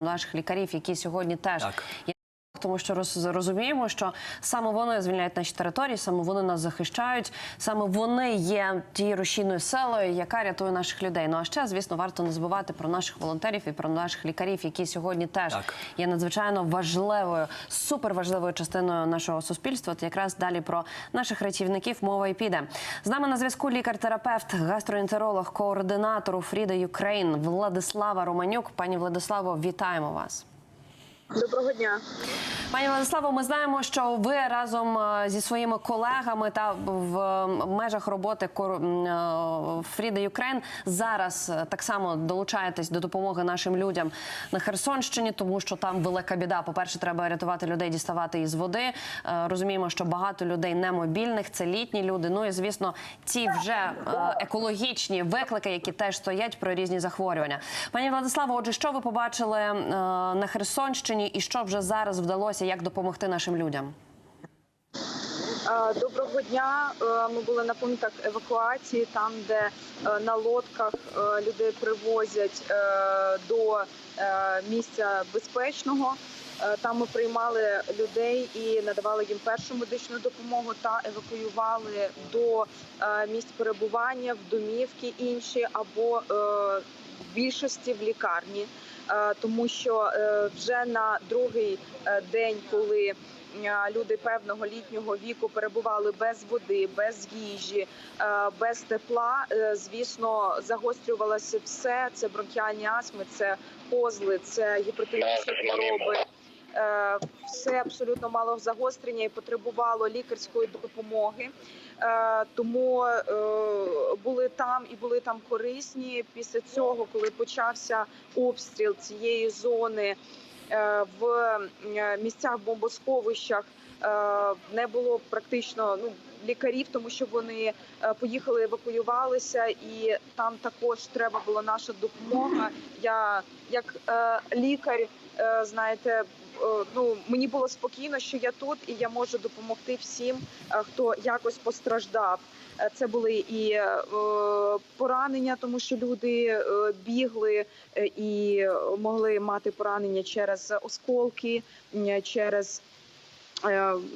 наших лікарів, які сьогодні теж Так. Тому що роз- розуміємо, що саме вони звільняють наші території, саме вони нас захищають, саме вони є тією рушійною силою, яка рятує наших людей. Ну а ще, звісно, варто не забувати про наших волонтерів і про наших лікарів, які сьогодні теж Так. є надзвичайно важливою, суперважливою частиною нашого суспільства. От якраз далі про наших рятівників мова і піде. З нами на зв'язку лікар-терапевт, гастроентеролог, координатор у Фріда Юкрейн Владислава Романюк. Пані Владиславо, вітаємо вас. Доброго дня. Пані Владиславо, ми знаємо, що ви разом е, зі своїми колегами та в е, межах роботи Фріда Юкрейн зараз е, так само долучаєтесь до допомоги нашим людям на Херсонщині, тому що там велика біда. По перше, треба рятувати людей, діставати із води. Е, Розуміємо, що багато людей немобільних, це літні люди. Ну і звісно, ці вже е, екологічні виклики, які теж стоять про різні захворювання. Пані Владиславо, отже, що ви побачили е, на Херсонщині, і що вже зараз вдалося, як допомогти нашим людям? Е, Доброго дня. Е, Ми були на пунктах евакуації, там, де е, на лодках людей привозять до місця безпечного. Там ми приймали людей і надавали їм першу медичну допомогу та евакуювали до місць перебування в домівки інші або більшості в лікарні, Е, тому що е, вже на другий е, день, коли люди певного літнього віку перебували без води, без їжі, без тепла. Звісно, загострювалося все. Це бронхіальні астми, це позли, це гіпертонічні хвороби. Е, Все абсолютно мало загострення і потребувало лікарської допомоги. Е, Тому е, були там і були там корисні. Після цього, коли почався обстріл цієї зони в місцях бомбосховищах, не було практично ну лікарів, тому що вони поїхали, евакуювалися, і там також треба була наша допомога. Я як лікар, знаєте. Е, Ну мені було спокійно, що я тут і я можу допомогти всім, е, хто якось постраждав. Е, Це були і поранення, тому що люди бігли і могли мати поранення через осколки, через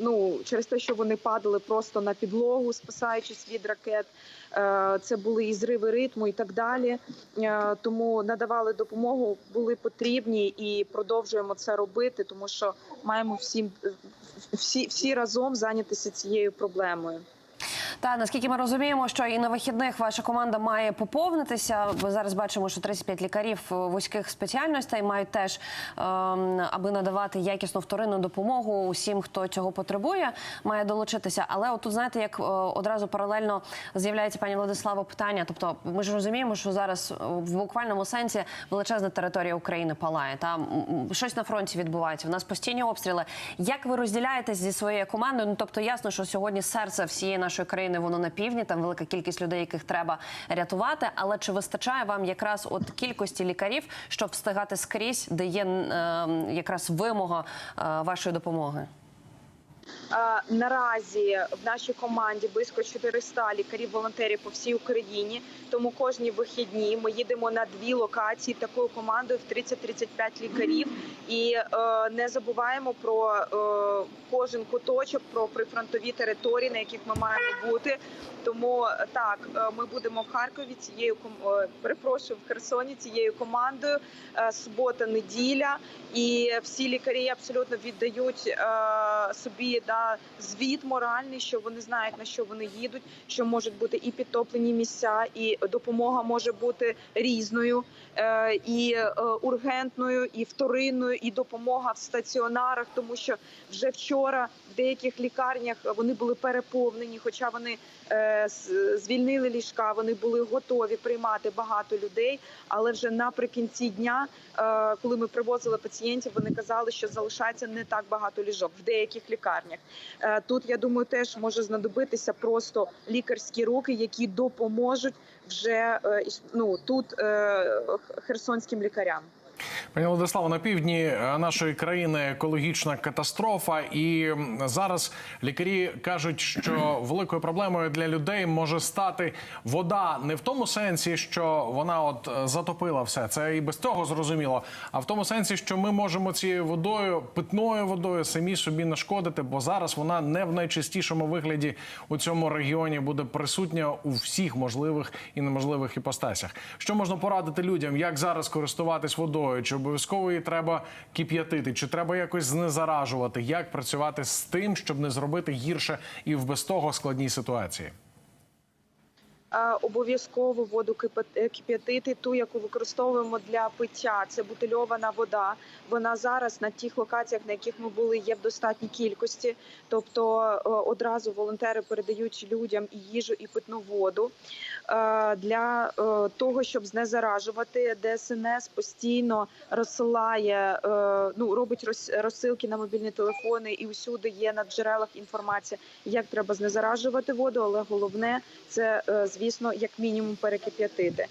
ну через те, що вони падали просто на підлогу, спасаючись від ракет. Е, Це були і зриви ритму, і так далі. Е, Тому надавали допомогу, були потрібні і продовжуємо це робити, тому що маємо всім всі, всі разом зайнятися цією проблемою. Та наскільки ми розуміємо, що і на вихідних ваша команда має поповнитися. Ми зараз бачимо, що 35 лікарів вузьких спеціальностей мають теж, ем, аби надавати якісну вторинну допомогу усім, хто цього потребує, має долучитися. Але отут, знаєте, як е, одразу паралельно з'являється пані Владиславо питання. Тобто, ми ж розуміємо, що зараз е, в буквальному сенсі величезна територія України палає. Там щось на фронті відбувається. У нас постійні обстріли. Як ви розділяєтесь зі своєю командою? Ну тобто, ясно, що сьогодні серце всієї нашої країни воно на півдні. Там велика кількість людей, яких треба рятувати. Але чи вистачає вам якраз от кількості лікарів, щоб встигати скрізь, де є е, якраз вимога е, вашої допомоги? Наразі в нашій команді близько 400 лікарів-волонтерів по всій Україні. Тому кожні вихідні ми їдемо на дві локації такою командою в 30-35 лікарів. І е, не забуваємо про е, кожен куточок, про прифронтові території, на яких ми маємо бути. Тому е, так, е, ми будемо в Харкові цією е, перепрошую в Херсоні цією командою. Субота, неділя, і всі лікарі абсолютно віддають собі да звіт моральний, що вони знають на що вони їдуть, що можуть бути і підтоплені місця, і допомога може бути різною, і ургентною, і вторинною, і допомога в стаціонарах, тому що вже вчора в деяких лікарнях вони були переповнені, хоча вони е, звільнили ліжка, вони були готові приймати багато людей. Але вже наприкінці дня, е, коли ми привозили пацієнтів, вони казали, що залишається не так багато ліжок в деяких лікарнях. Е, Тут я думаю, теж може знадобитися просто лікарські руки, які допоможуть вже е, ну тут е, херсонським лікарям. Пані Владиславо, на півдні е, нашої країни екологічна катастрофа, і зараз лікарі кажуть, що великою проблемою для людей може стати вода не в тому сенсі, що вона от е, затопила все. Це і без того зрозуміло. А в тому сенсі, що ми можемо цією водою, питною водою, самі собі нашкодити, бо зараз вона не в найчистішому вигляді у цьому регіоні буде присутня у всіх можливих і неможливих іпостасях. Що можна порадити людям, як зараз користуватись водою? Чи обов'язково її треба кип'ятити? Чи треба якось знезаражувати? Як працювати з тим, щоб не зробити гірше і в без того складній ситуації? Е, Обов'язково воду е, кип'ятити, ту, яку використовуємо для пиття. Це бутильована вода. Вона зараз на тих локаціях, на яких ми були, є в достатній кількості. Тобто е, одразу волонтери передають людям і їжу, і питну воду. Для того, щоб знезаражувати, ДСНС постійно розсилає, ну робить роз- розсилки на мобільні телефони, і усюди є на джерелах інформація, як треба знезаражувати воду, але головне це, е, звісно, як мінімум перекип'ятити.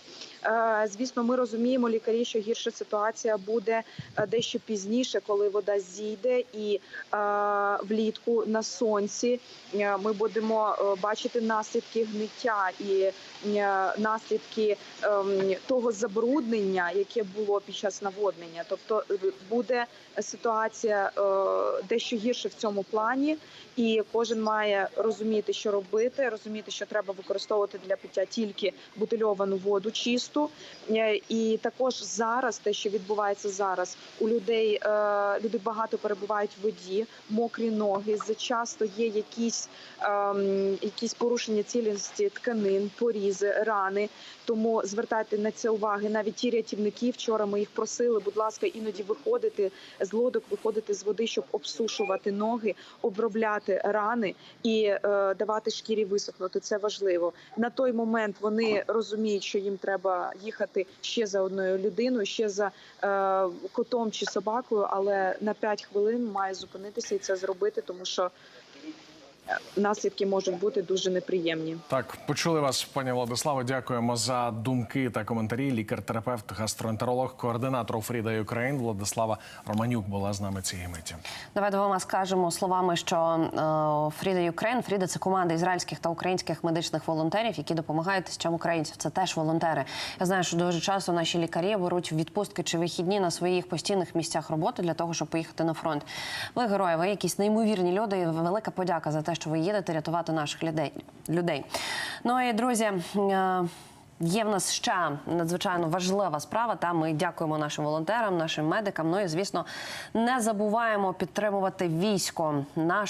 Е, Звісно, ми розуміємо лікарі, що гірша ситуація буде е, дещо пізніше, коли вода зійде, і е, влітку на сонці ми будемо бачити наслідки гниття і наслідки ем, того забруднення, яке було під час наводнення. Тобто буде ситуація дещо гірше в цьому плані, і кожен має розуміти, що робити, розуміти, що треба використовувати для пиття тільки бутильовану воду чисту. Е, І також зараз те, що відбувається зараз, у людей е, люди багато перебувають в воді, мокрі ноги. Зачасто є якісь, ем, якісь порушення цілісності тканин, порізи, рани. Тому звертайте на це уваги. Навіть ті рятівники вчора ми їх просили, будь ласка, іноді виходити з лодок, виходити з води, щоб обсушувати ноги, обробляти рани і е, давати шкірі висохнути. Це важливо. На той момент вони розуміють, що їм треба їхати ще за одною людиною, ще за е, котом чи собакою, але на 5 хвилин має зупинитися і це зробити, тому що наслідки можуть бути дуже неприємні. Так, почули вас, пані Владиславо. Дякуємо за думки та коментарі. Лікар-терапевт, гастроентеролог, координатор Фріда Україн Владислава Романюк була з нами цієї миті. Давай двома скажемо словами, що е, Фріда Юкрейн, Фріда це команда ізраїльських та українських медичних волонтерів, які допомагають тисячам українців. Це теж волонтери. Я знаю, що дуже часто наші лікарі беруть відпустки чи вихідні на своїх постійних місцях роботи для того, щоб поїхати на фронт. Ви герої, ви якісь неймовірні люди. і Велика подяка за те, що ви їдете рятувати наших людей. Ну і друзі. е, Є в нас ще надзвичайно важлива справа. Та ми дякуємо нашим волонтерам, нашим медикам. Ну і звісно, не забуваємо підтримувати військо. Наш